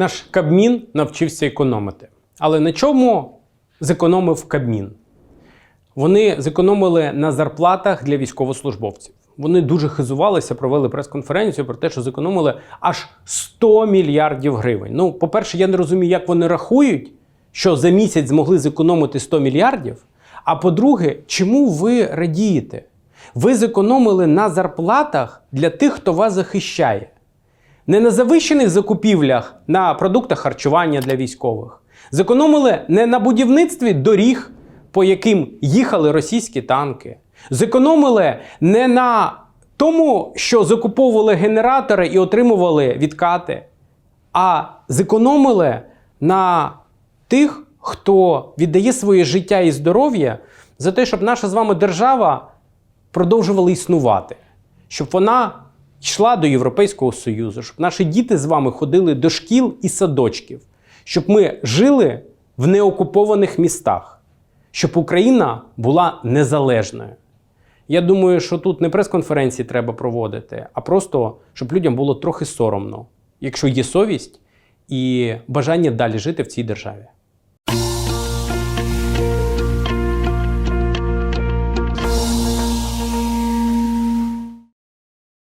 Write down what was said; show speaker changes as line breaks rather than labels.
Наш Кабмін навчився економити. Але на чому зекономив Кабмін? Вони зекономили на зарплатах для військовослужбовців. Вони дуже хизувалися, провели прес-конференцію про те, що зекономили аж 100 мільярдів гривень. Ну, по-перше, я не розумію, як вони рахують, що за місяць змогли зекономити 100 мільярдів. А по-друге, чому ви радієте? Ви зекономили на зарплатах для тих, хто вас захищає. Не на завищених закупівлях на продуктах харчування для військових. Зекономили не на будівництві доріг, по яким їхали російські танки. Зекономили не на тому, що закуповували генератори і отримували відкати, а зекономили на тих, хто віддає своє життя і здоров'я за те, щоб наша з вами держава продовжувала існувати, щоб вона йшла до Європейського Союзу, щоб наші діти з вами ходили до шкіл і садочків, щоб ми жили в неокупованих містах, щоб Україна була незалежною. Я думаю, що тут не прес-конференції треба проводити, а просто щоб людям було трохи соромно, якщо є совість і бажання далі жити в цій державі.